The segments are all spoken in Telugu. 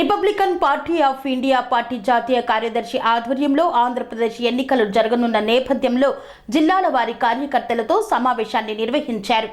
Republican party of India party జాతీయ కార్యదర్శి ఆధ్వర్యంలో ఆంధ్రప్రదేశ్ ఎన్నికలు జరగనున్న నేపథ్యంలో జిల్లాల వారి కార్యకర్తలతో సమావేశాన్ని నిర్వహించారు.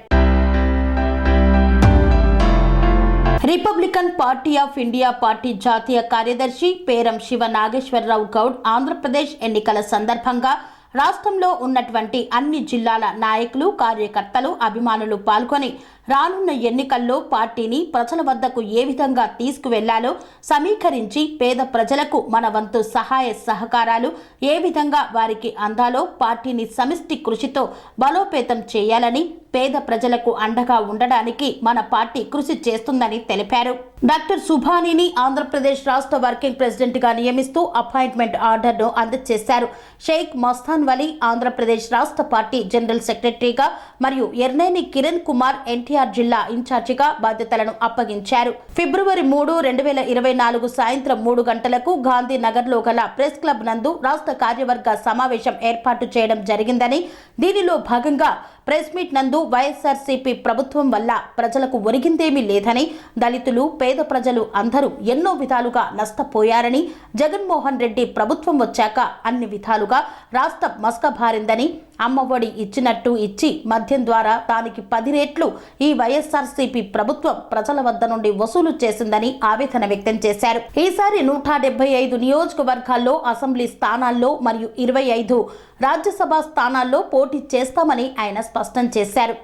Republican party of India party జాతీయ కార్యదర్శి పేరం శివ నాగేశ్వరరావు గౌడ్ ఆంధ్రప్రదేశ్ ఎన్నికల సందర్భంగా రాష్ట్రంలో ఉన్నటువంటి అన్ని జిల్లాల నాయకులు కార్యకర్తలు అభిమానులు పాల్గొని రానున్న ఎన్నికల్లో పార్టీని ప్రజల వద్దకు ఏ విధంగా తీసుకువెళ్ళాలో సమీకరించి పేద ప్రజలకు మన వంతు సహాయ సహకారాలు ఏ విధంగా వారికి అందాలో పార్టీని సమిష్టి కృషితో బలోపేతం చేయాలని పేద ప్రజలకు అండగా ఉండడానికి మన పార్టీ కృషి చేస్తుందని తెలిపారు. డాక్టర్ సుభానిని ఆంధ్రప్రదేశ్ రాష్ట్ర వర్కింగ్ ప్రెసిడెంట్గా నియమిస్తూ అపాయింట్మెంట్ ఆర్డర్ను అందజేశారు. షేక్ మస్తాన్ వలీ ఆంధ్రప్రదేశ్ రాష్ట్ర పార్టీ జనరల్ సెక్రటరీగా మరియు ఎర్నేని కిరణ్ కుమార్ ఎన్టీఆర్ జిల్లా ఇన్ఛార్జిగా బాధ్యతలను అప్పగించారు. ఫిబ్రవరి మూడు రెండు వేల ఇరవై నాలుగు సాయంత్రం మూడు గంటలకు గాంధీనగర్లో గల ప్రెస్ క్లబ్ నందు రాష్ట్ర కార్యవర్గ సమావేశం ఏర్పాటు చేయడం జరిగిందని దీనిలో భాగంగా ప్రెస్ మీట్ నందు వైఎస్ఆర్సీపీ ప్రభుత్వం వల్ల ప్రజలకు ఒరిగిందేమీ లేదని దళితులు పేద ప్రజలు అందరూ ఎన్నో విధాలుగా నష్టపోయారని జగన్మోహన్ రెడ్డి ప్రభుత్వం వచ్చాక అన్ని విధాలుగా రాష్ట్రం మస్కబారిందని అమ్మఒడి ఇచ్చినట్టు ఇచ్చి మద్యం ద్వారా దానికి పది రేట్లు ఈ వైఎస్ఆర్సీపీ ప్రభుత్వం ప్రజల వద్ద నుండి వసూలు చేసిందని ఆవేదన వ్యక్తం చేశారు. ఈసారి నూట డెబ్బై ఐదు నియోజకవర్గాల్లో అసెంబ్లీ స్థానాల్లో మరియు ఇరవై ఐదు రాజ్యసభ స్థానాల్లో పోటీ చేస్తామని ఆయన స్పష్టం చేశారు.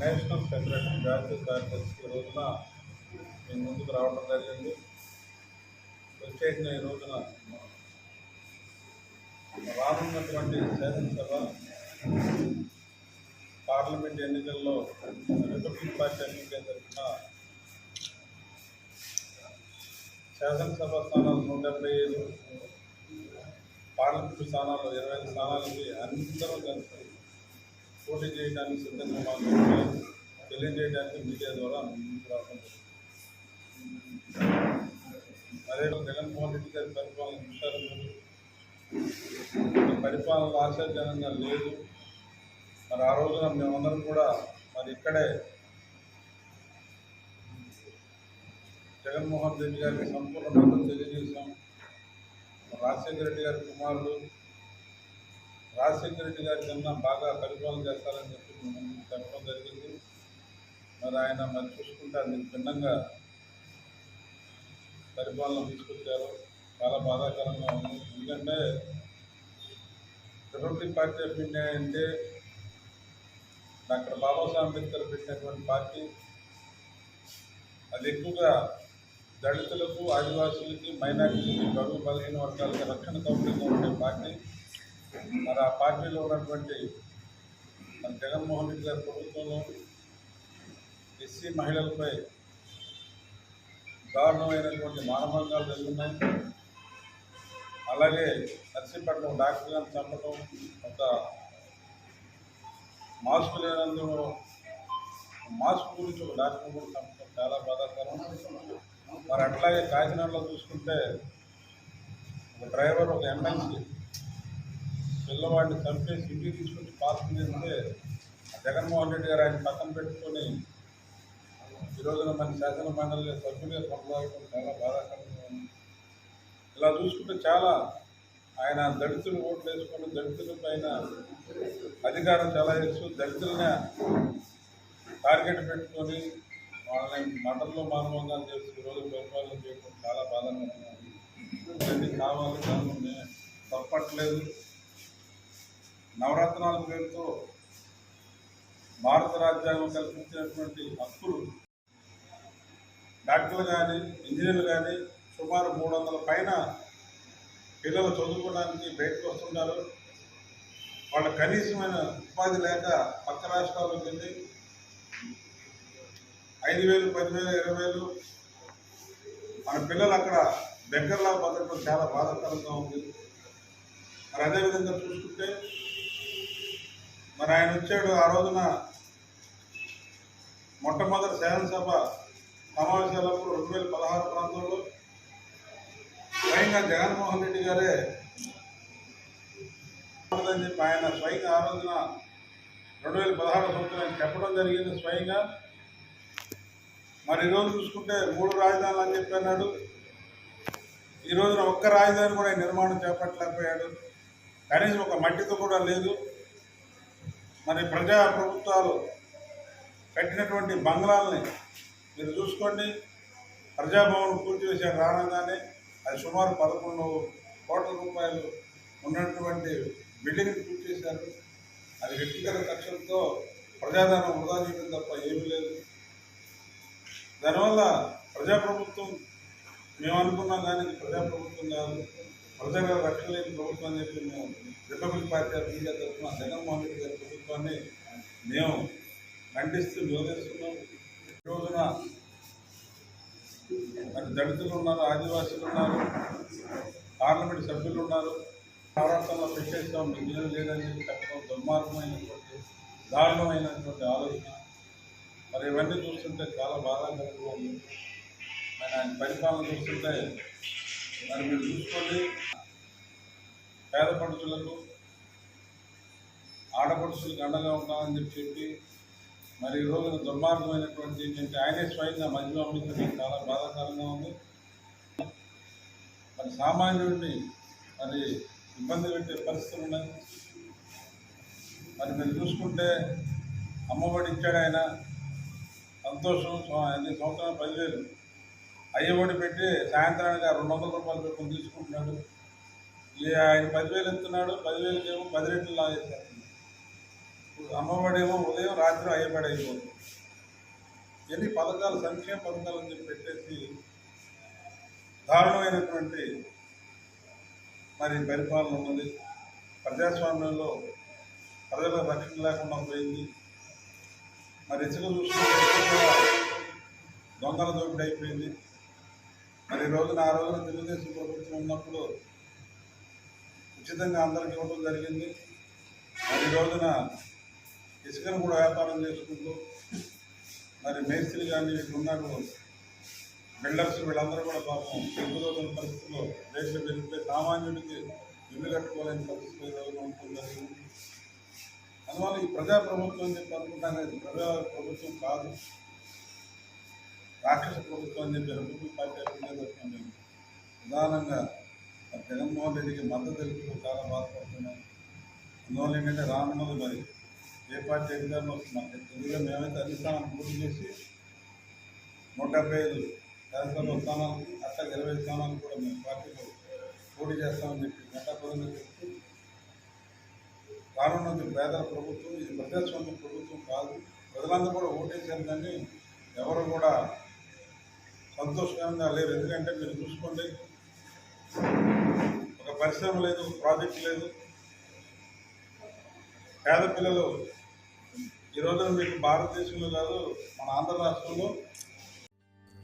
నేషనల్ సెక్రటరీ జాతీయ కార్యదర్శి రోజున ముందుకు రావడం జరిగింది. ప్రత్యేకంగా ఈ రోజున రానున్నటువంటి శాసనసభ పార్లమెంట్ ఎన్నికల్లో రిపబ్లిక్ పార్టీ ఎన్నికల జరిగిన శాసనసభ స్థానాలు నూట డెబ్బై ఐదు పార్లమెంటు స్థానాల్లో ఇరవై ఐదు స్థానాలకి అందరూ కలిసి పోటీ చేయడానికి సిద్ధంగా మాకు తెలియజేయడానికి మీడియా ద్వారా ముందుకు రావడం అదే జగన్మోహన్ రెడ్డి గారి పరిపాలన చూశారు మీరు పరిపాలన ఆశాజనంగా లేదు. మరి ఆ రోజున మేమందరం కూడా మరి ఇక్కడే జగన్మోహన్ రెడ్డి గారికి సంపూర్ణ మద్దతు తెలియజేశాం. రాజశేఖర రెడ్డి గారి కుమారుడు. రాజశేఖర రెడ్డి గారి కన్నా బాగా పరిపాలన చేస్తారని చెప్పి మేము చెప్పడం జరిగింది. మరి ఆయన మరి చూసుకుంటే అది భిన్నంగా పరిపాలన తీసుకొచ్చారు. చాలా బాధాకరంగా ఉంది. ఎందుకంటే రిపబ్లిక్ పార్టీ ఆఫ్ ఇండియా అంటే డాక్టర్ బాబాసాహెబ్ అంబేద్కర్ పెట్టినటువంటి పార్టీ. అది ఎక్కువగా దళితులకు ఆదివాసులకి మైనారిటీలకి బడుగు బలహీన వర్గాలకి రక్షణ కౌన్సిల్గా ఉండే పార్టీ మరి ఆ పార్టీలో ఉన్నటువంటి మన జగన్మోహన్ రెడ్డి గారి ప్రభుత్వంలో ఎస్సీ మహిళలపై దారుణమైనటువంటి మానభంగాలు జరుగుతున్నాయి. అలాగే నర్సీపట్నం డాక్టర్ గారిని చంపడం ఒక మాస్క్ లేనందుకు మాస్క్ గురించి ఒక డాక్టర్ కూడా చంపడం చాలా బాధాకరం. మరి అట్లాగే కాకినాడలో చూసుకుంటే ఒక డ్రైవర్ ఒక ఎమ్మెల్సీ పిల్లవాడిని చంపేసి ఇంటికి తీసుకొచ్చి పార్కింగ్ చేస్తే జగన్మోహన్ రెడ్డి గారు ఆయన పక్కన పెట్టుకొని ఈ రోజున మన శాసన మండలి సభ్యులుగా కొనసాగడం చాలా బాధాకరంగా ఉంది. ఇలా చూసుకుంటే చాలా ఆయన దళితులు ఓట్లు వేసుకొని దళితుల పైన అధికారం చాలా వేస్తూ దళితులనే టార్గెట్ పెట్టుకొని వాళ్ళని మండలంలో మానవంగా చేసి ఈరోజు బాధగా ఉంది కావాలి దాన్ని తప్పట్లేదు. నవరత్నాల పేరుతో భారత రాజ్యాంగం కల్పించినటువంటి హక్కులు డాక్టర్లు కానీ ఇంజనీర్లు కానీ సుమారు మూడు వందల పైన పిల్లలు చదువుకోవడానికి బయటకు వస్తున్నారు వాళ్ళ కనీసమైన ఉపాధి లేక పక్క రాష్ట్రాలకు వెళ్ళి ఐదు వేలు పదివేలు ఇరవై వేలు మన పిల్లలు అక్కడ దగ్గరలో బతకడం చాలా బాధాకరంగా ఉంది. మరి అదేవిధంగా చూసుకుంటే మరి ఆయన వచ్చాడు ఆ రోజున మొట్టమొదటి శాసనసభ సమావేశాలప్పుడు రెండు వేల పదహారు ప్రాంతంలో. స్వయంగా జగన్మోహన్ రెడ్డి గారే అని చెప్పి ఆయన స్వయంగా ఆ రోజున రెండు వేల పదహారు సంవత్సరానికి చెప్పడం జరిగింది స్వయంగా. మరి ఈరోజు చూసుకుంటే మూడు రాజధానులు అని చెప్పన్నాడు ఈ రోజున ఒక్క రాజధాని కూడా నిర్మాణం చేపట్టలేకపోయాడు. కనీసం ఒక మట్టితో కూడా లేదు. మరి ప్రజా ప్రభుత్వాలు కట్టినటువంటి బంగ్లాలని మీరు చూసుకోండి. ప్రజాభవన్ పూర్తి చేశారు రానగానే. అది సుమారు పదకొండు కోట్ల రూపాయలు ఉన్నటువంటి బిల్డింగ్ పూర్తి చేశారు. అది వ్యక్తిగత కక్షలతో ప్రజాధనం వృధా చేయడం తప్ప ఏమీ లేదు. దానివల్ల ప్రజాప్రభుత్వం మేము అనుకున్నాం కానీ ప్రజాప్రభుత్వం కాదు ప్రజల రక్షణ లేని ప్రభుత్వం అని చెప్పి మేము రిపబ్లిక్ పార్టీ ఆఫ్ ఇండియా తరఫున జగన్మోహన్ రెడ్డి గారి ప్రభుత్వాన్ని మేము ఖండిస్తూ నిలదీస్తున్నాం. ఈ రోజున మరి దళితులు ఉన్నారు ఆదివాసులు ఉన్నారు పార్లమెంట్ సభ్యులు ఉన్నారు. పోరాటంలో పెట్టేస్తాం మీకు లేదని చెప్పి చెప్పడం దుర్మార్గమైనటువంటి దారుణమైనటువంటి ఆలోచన. మరి ఇవన్నీ చూస్తుంటే చాలా బాధాకరంగా ఉంది. మరి ఆయన పరిపాలన చూస్తుంటే మరి మీరు చూసుకోండి. పేద పడుచులకు ఆడపడుచులకు అండగా ఉండాలని చెప్పి చెప్పి మరి ఈ రోజున దుర్మార్గమైనటువంటి ఏంటంటే ఆయనే స్వయంగా మధ్య పంపించడం చాలా బాధాకరంగా ఉంది. మరి సామాన్యుడిని మరి ఇబ్బంది పెట్టే పరిస్థితులు ఉన్నాయి. మరి మీరు చూసుకుంటే అమ్మఒడి ఇచ్చాడు ఆయన. సంతోషం ఎన్ని సంవత్సరాలు పదివేలు. అయ్యబడి పెట్టి సాయంత్రానికి ఆ రెండు వందల రూపాయలు పెట్టుకుని తీసుకుంటున్నాడు. ఈ ఆయన పదివేలు ఎత్తున్నాడు పదివేలకి ఏమో పది రెట్లు లాగేస్తాడు ఇప్పుడు అమ్మఒడి ఏమో ఉదయం రాత్రి అయ్యబడి అయిపోతుంది. ఎన్ని పథకాలు సంక్షేమ పథకాలు అని చెప్పి పెట్టేసి దారుణమైనటువంటి మరి పరిపాలన ఉన్నది. ప్రజాస్వామ్యంలో ప్రజల రక్షణ లేకుండా పోయింది. మరి ఇసుక చూసుకుంటే దొంగల దోపిడీ అయిపోయింది. మరి రోజున ఆ రోజున తెలుగుదేశం ప్రభుత్వం ఉన్నప్పుడు ఉచితంగా అందరికి ఇవ్వడం జరిగింది. మరి రోజున ఇసుకను కూడా వ్యాపారం చేసుకుంటూ మరి మేస్త్రి కానీ ఇక్కడ ఉన్నారు బిల్డర్స్ వీళ్ళందరూ కూడా పాపం ఎదురవుతున్న పరిస్థితుల్లో రేట్లు పెరిగితే సామాన్యుడికి ఇల్లు కట్టుకోలేని పరిస్థితులు ఈ ఉంటుంది అందువల్ల ఈ ప్రజా ప్రభుత్వం అని చెప్పి అనుకుంటాను ప్రజా ప్రభుత్వం కాదు. రాక్షస ప్రభుత్వం అని చెప్పి రిపబ్లిక్ పార్టీ అభివృద్ధి మేము ప్రధానంగా జగన్మోహన్ రెడ్డికి మద్దతు తెలుపుతూ చాలా బాధపడుతున్నాం అందువల్ల ఏంటంటే రానున్నది మరి ఏ పార్టీ అధికారంలో వస్తున్నాం తెలుగులో మేమైతే అన్ని పూర్తి చేసి నూట డెబ్బై ఐదు శాసనసభ స్థానాలకి అట్లా ఇరవై స్థానాలు కూడా మేము పార్టీలో పోటీ చేస్తామని చెప్పి ఘంటాపదంగా చెప్తూ రానున్నది పేదల ప్రభుత్వం ఇది ప్రజాస్వామ్య ప్రభుత్వం కాదు. ప్రజలందరూ కూడా ఓటేశారు కానీ ఎవరు కూడా సంతోషకరంగా లేరు. ఎందుకంటే మీరు చూసుకోండి ఒక పరిశ్రమ లేదు ప్రాజెక్ట్ లేదు. పేద పిల్లలు ఈ రోజున మీకు భారతదేశంలో కాదు మన ఆంధ్ర రాష్ట్రంలో